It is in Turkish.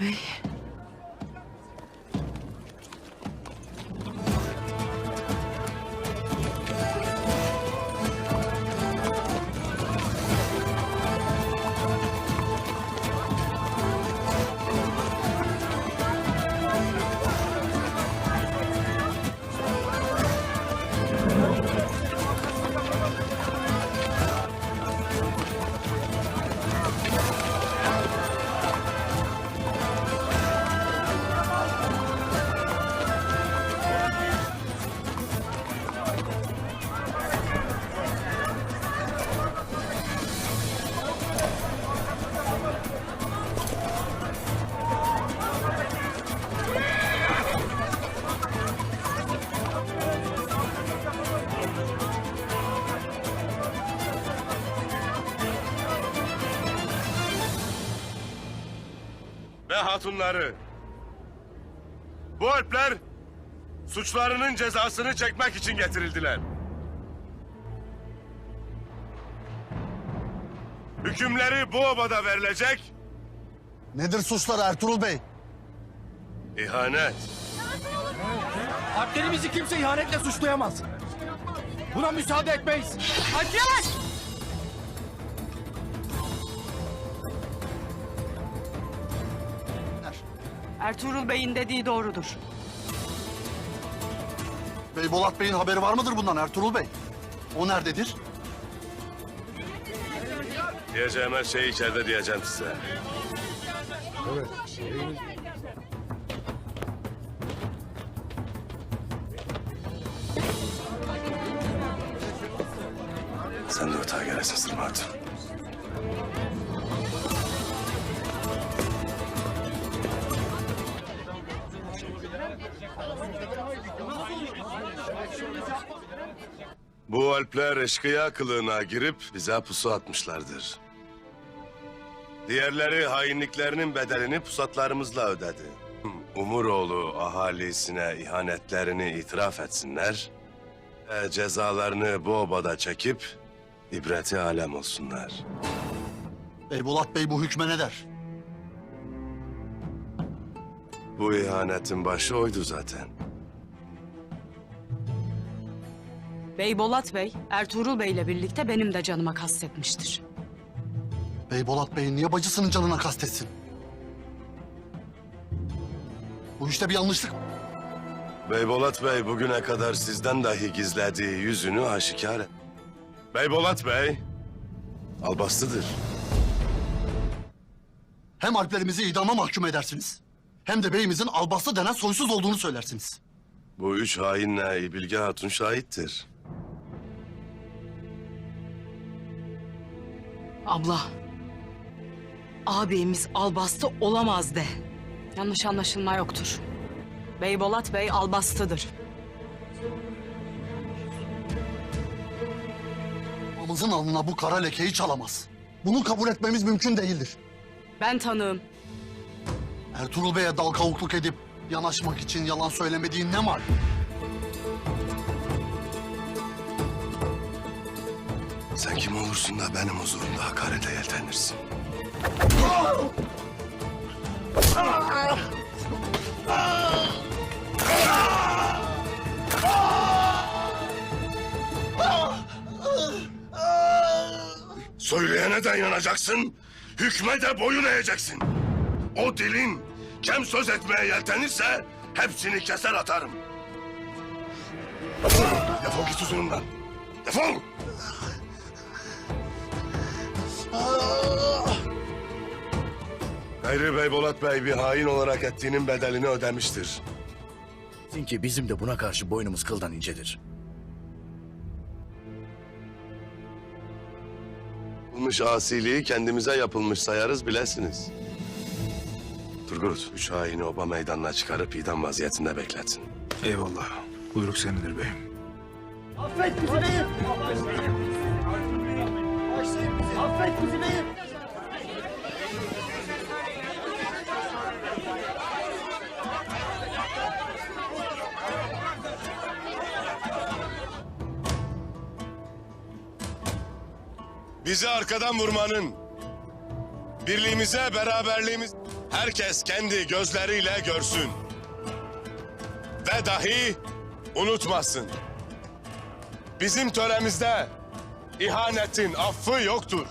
Bey. ve hatunları. Bu alpler suçlarının cezasını çekmek için getirildiler. Hükümleri bu obada verilecek, Nedir suçları Ertuğrul Bey? ihanet, Alplerimizi kimse ihanetle suçlayamaz. Buna müsaade etmeyiz. Alpler! Ertuğrul Bey'in dediği doğrudur. Bey Bolat Bey'in haberi var mıdır bundan Ertuğrul Bey? O nerededir? diyeceğim her şeyi içeride diyeceğim size. Sen de ortağa gelesin Sırma Bu alpler eşkıya kılığına girip bize pusu atmışlardır. Diğerleri hainliklerinin bedelini pusatlarımızla ödedi. Umuroğlu ahalisine ihanetlerini itiraf etsinler. Ve cezalarını bu obada çekip ibreti alem olsunlar. Bey Bolat Bey bu hükme ne der? Bu ihanetin başı oydu zaten. Bey Bolat Bey, Ertuğrul Bey ile birlikte benim de canıma kastetmiştir. Bey Bolat Bey niye bacısının canına kastetsin? Bu işte bir yanlışlık. Beybolat Bey bugüne kadar sizden dahi gizlediği yüzünü aşikar et. Beybolat Bey, albastıdır. Hem alplerimizi idama mahkum edersiniz. Hem de beyimizin albaslı denen soysuz olduğunu söylersiniz. Bu üç hainle Bilge Hatun şahittir. Abla, ağabeyimiz albastı olamaz de. Yanlış anlaşılma yoktur. Bey Bolat Bey albastıdır. Babamızın alnına bu kara lekeyi çalamaz. Bunu kabul etmemiz mümkün değildir. Ben tanığım. Ertuğrul Bey'e dal kavukluk edip yanaşmak için yalan söylemediğin ne var? Sen kim olursun da benim huzurumda hakarete yeltenirsin. Söyleyene de inanacaksın, hükme de boyun eğeceksin. O dilin kim söz etmeye yeltenirse hepsini keser atarım. Defol git huzurumdan. Defol! Hayri Bey Bolat Bey bir hain olarak ettiğinin bedelini ödemiştir. Ki bizim de buna karşı boynumuz kıldan incedir. Yapılmış asiliği kendimize yapılmış sayarız bilesiniz. Turgut, üç haini oba meydanına çıkarıp idam vaziyetinde bekletsin. Eyvallah. Buyruk senindir beyim. Affet bizi beyim. Affet bizi beyim. Bizi arkadan vurmanın, birliğimize, beraberliğimiz... herkes kendi gözleriyle görsün. Ve dahi unutmasın. Bizim töremizde ihanetin affı yoktur.